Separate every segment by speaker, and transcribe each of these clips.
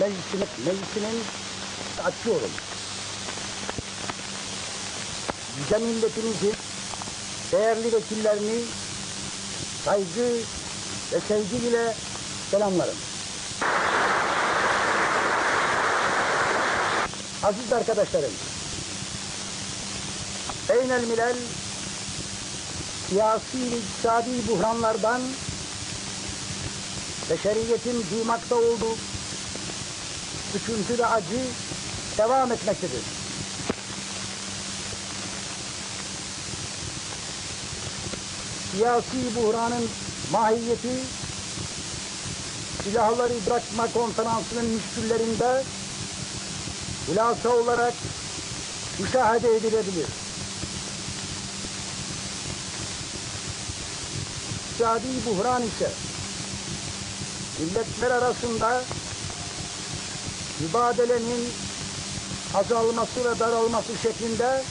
Speaker 1: Meclisinin, meclisinin açıyorum. Yüce milletimizin değerli vekillerini saygı ve sevgiyle selamlarım. Aziz arkadaşlarım, beynel milel siyasi ve iktisadi buhranlardan beşeriyetin duymakta olduğu sıkıntı ve acı devam etmektedir. Siyasi buhranın mahiyeti silahları bırakma konferansının müşküllerinde hulasa olarak müşahede edilebilir. İktisadi buhran ise milletler arasında mübadelenin azalması ve daralması şeklinde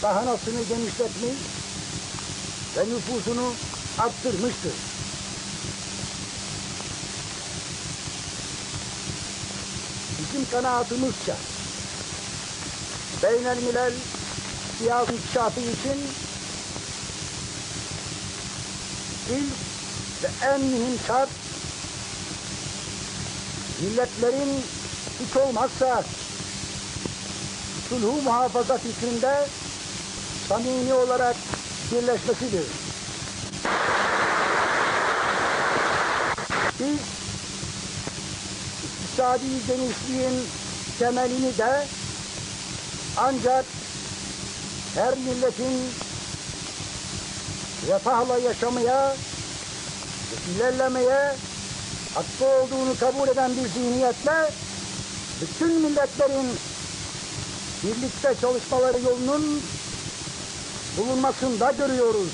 Speaker 1: sahanasını genişletmiş ve nüfusunu arttırmıştır. Bizim kanaatimizce beynel milel siyasi inkişafı için ilk ve en mühim şart milletlerin hiç olmazsa sulhu muhafaza fikrinde samimi olarak birleşmesidir. Biz iktisadi genişliğin temelini de ancak her milletin refahla yaşamaya ilerlemeye hakkı olduğunu kabul eden bir zihniyetle bütün milletlerin birlikte çalışmaları yolunun bulunmasında görüyoruz.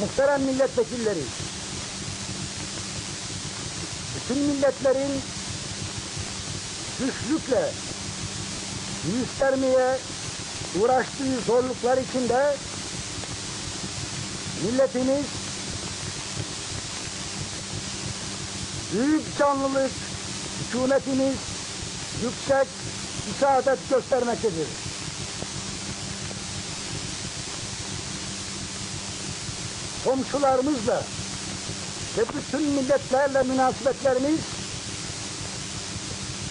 Speaker 1: Muhterem milletvekilleri, bütün milletlerin güçlükle göstermeye uğraştığı zorluklar içinde milletimiz büyük canlılık, hükümetimiz yüksek isaadet göstermektedir. Komşularımızla ve bütün milletlerle münasebetlerimiz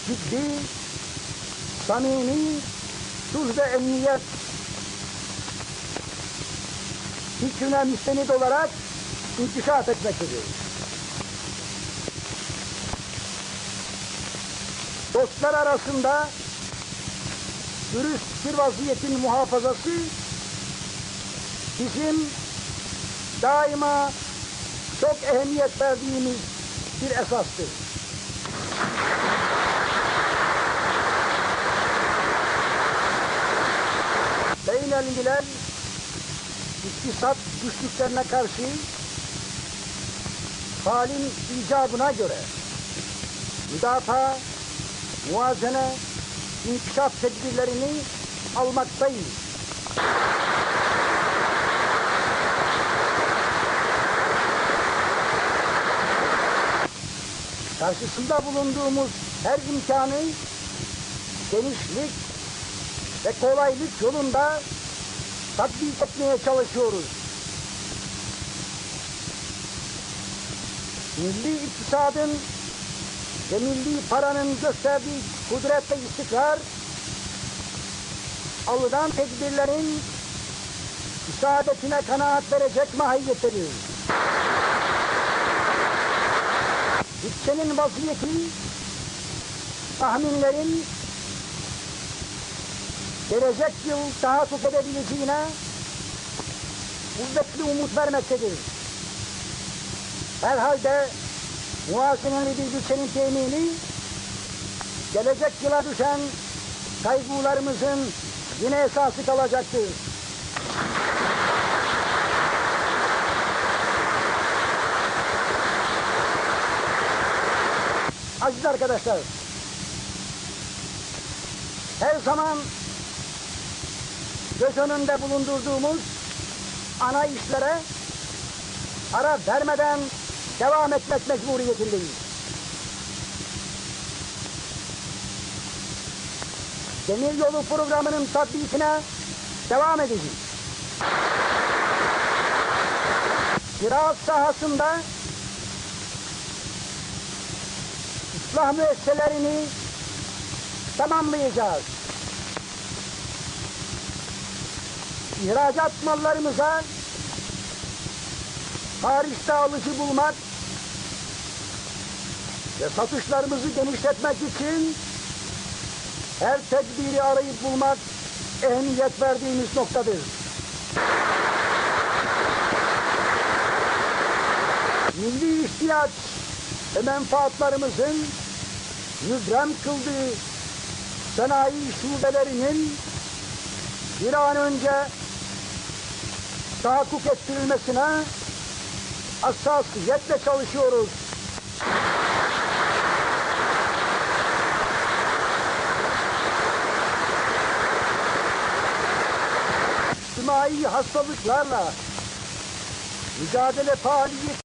Speaker 1: ciddi, samimi, sulh ve emniyet fikrine müstenit olarak inkişaf etmektedir. Dostlar arasında dürüst bir vaziyetin muhafazası bizim daima çok ehemmiyet verdiğimiz bir esastır. Beynel milel iktisat güçlüklerine karşı halin icabına göre müdafaa, muazene, inkişaf tedbirlerini almaktayız. Karşısında bulunduğumuz her imkanı genişlik ve kolaylık yolunda tatbik etmeye çalışıyoruz. Milli iktisadın ve milli paranın gösterdiği kudret ve istikrar alınan tedbirlerin isaadetine kanaat verecek mahiyettedir. Bütçenin vaziyeti tahminlerin gelecek yıl daha çok edebileceğine kuvvetli umut vermektedir. Herhalde muhaseneli bir bütçenin temini gelecek yıla düşen kaygılarımızın yine esası kalacaktır. Aziz arkadaşlar, her zaman göz önünde bulundurduğumuz ana işlere ara vermeden devam etmek mecburiyetindeyiz. Demir yolu programının tatbikine devam edeceğiz. Ziraat sahasında ıslah müesseselerini tamamlayacağız. İhracat mallarımıza Paris'te alıcı bulmak ve satışlarımızı genişletmek için her tedbiri arayıp bulmak ehemmiyet verdiğimiz noktadır. Milli ihtiyaç ve menfaatlarımızın mübrem kıldığı sanayi şubelerinin bir an önce tahakkuk ettirilmesine hassasiyetle çalışıyoruz. İçtimai hastalıklarla mücadele faaliyeti